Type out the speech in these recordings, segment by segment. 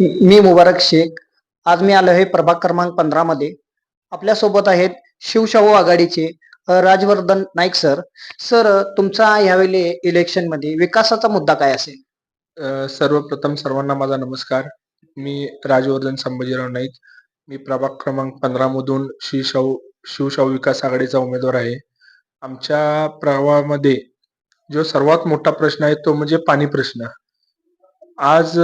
मी मुबारक शेख. आज मी आलो आहे प्रभाग क्रमांक पंधरा मध्ये. आपल्यासोबत आहेत शिवशाहू आघाडीचे राजवर्धन नाईक सर. सर तुमचा यावेळी इलेक्शनमध्ये विकासाचा मुद्दा काय असेल? सर्वप्रथम सर्वांना माझा नमस्कार. मी राजवर्धन संभाजीराव नाईक. मी प्रभाग क्रमांक पंधरा मधून श्री शाहू शिवशाहू विकास आघाडीचा उमेदवार आहे. आमच्या प्रवाहामध्ये जो सर्वात मोठा प्रश्न आहे तो म्हणजे पाणी प्रश्न. आज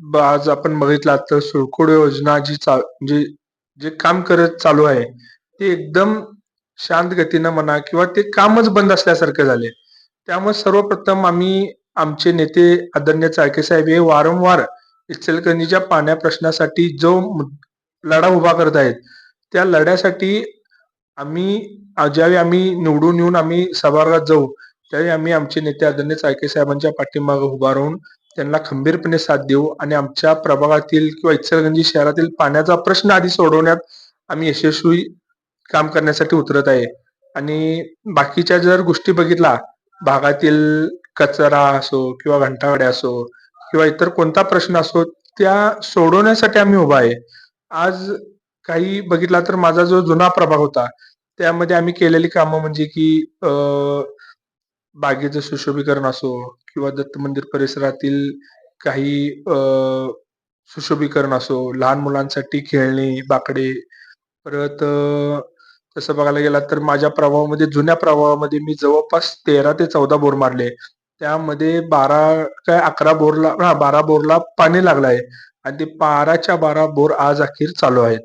आज आपण बघितला तर सुळकोड योजना जी जी जे काम करत चालू आहे ते एकदम शांत गतीनं म्हणा किंवा ते कामच बंद असल्यासारखे झाले त्यामुळे सर्वप्रथम आम्ही आमचे नेते आदरणीय चाळके साहेब हे वारंवार इचलकरंजीच्या पाण्या प्रश्नासाठी जो लढा उभा करत आहेत त्या लढ्यासाठी आम्ही ज्यावेळी आम्ही निवडून येऊन आम्ही सभागृहात जाऊ त्यावेळी आम्ही आमचे नेते आदरणीय चाळके साहेबांच्या पाठीमागे उभा राहून त्यांना खंबीरपणे साथ देऊ आणि आमच्या प्रभागातील किंवा इचलगंजी शहरातील पाण्याचा प्रश्न आधी सोडवण्यात आम्ही यशस्वी काम करण्यासाठी उतरत आहे. आणि बाकीच्या जर गोष्टी बघितला भागातील कचरा असो किंवा घंटागाड्या असो किंवा इतर कोणता प्रश्न असो त्या सोडवण्यासाठी आम्ही उभा आहे. आज काही बघितला तर माझा जो जुना प्रभाग होता त्यामध्ये आम्ही केलेली कामं म्हणजे की बागेचं सुशोभीकरण असो किंवा दत्त मंदिर परिसरातील काही सुशोभीकरण असो लहान मुलांसाठी खेळणी बाकडे परत तसं बघायला गेला तर माझ्या प्रभावामध्ये जुन्या प्रभावामध्ये मी जवळपास तेरा ते चौदा बोर मारले. त्यामध्ये बारा काय अकरा बोरला हा बारा बोरला पाणी लागलं आहे आणि ते बाराच्या बारा बोर आज अखेर चालू आहेत.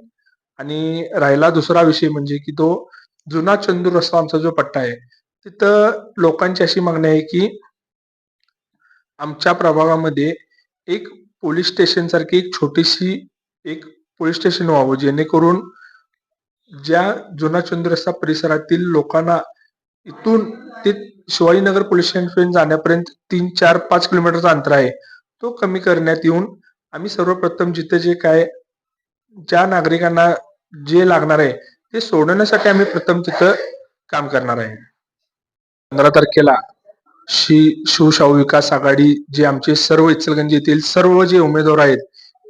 आणि राहिला दुसरा विषय म्हणजे की तो जुना चंदूर रस्ता आमचा जो पट्टा आहे तिथं लोकांची अशी मागणी आहे की आमच्या प्रभागामध्ये एक पोलीस स्टेशन सारखी एक छोटीशी एक पोलीस स्टेशन व्हावं जेणेकरून ज्या जुना चंदूर परिसरातील लोकांना इथून ते शिवाजीनगर पोलीस स्टेशन जाण्यापर्यंत तीन चार पाच किलोमीटरचा अंतर आहे तो कमी करण्यात येऊन आम्ही सर्वप्रथम जिथे जे काय ज्या नागरिकांना जे लागणार आहे ते सोडवण्यासाठी आम्ही प्रथम तिथं काम करणार आहे. पंधरा तारखेला श्री शिवशाहू विकास आघाडी जे आमचे सर्व इचलगंजी येथील सर्व जे उमेदवार आहेत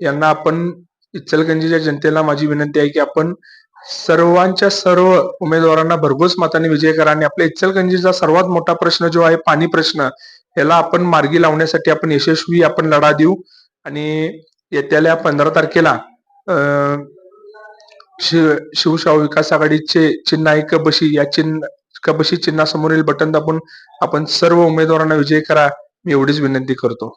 यांना आपण इचलगंजीच्या जनतेला माझी विनंती आहे की आपण सर्वांच्या सर्व उमेदवारांना भरघोस मताने विजय करा आणि आपल्या इचलगंजीचा सर्वात मोठा प्रश्न जो आहे पाणी प्रश्न याला आपण मार्गी लावण्यासाठी आपण यशस्वी आपण लढा देऊ. आणि येत्याला पंधरा तारखेला अं, शिव शिवशाहू विकास आघाडीचे चिन्ह आहे बशी या चिन्ह कपशी चिन्हासमोरील बटन दाबून आपण सर्व उमेदवारांना विजय करा मी एवढीच विनंती करतो.